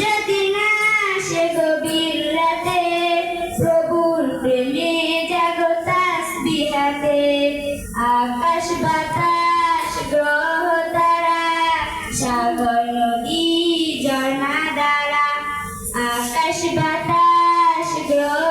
যদি না রাতে প্রভুর প্রেমে আকাশ বাতাস গ্রহ সাগর নদী দ্বারা আকাশ বাতাস গ্রহ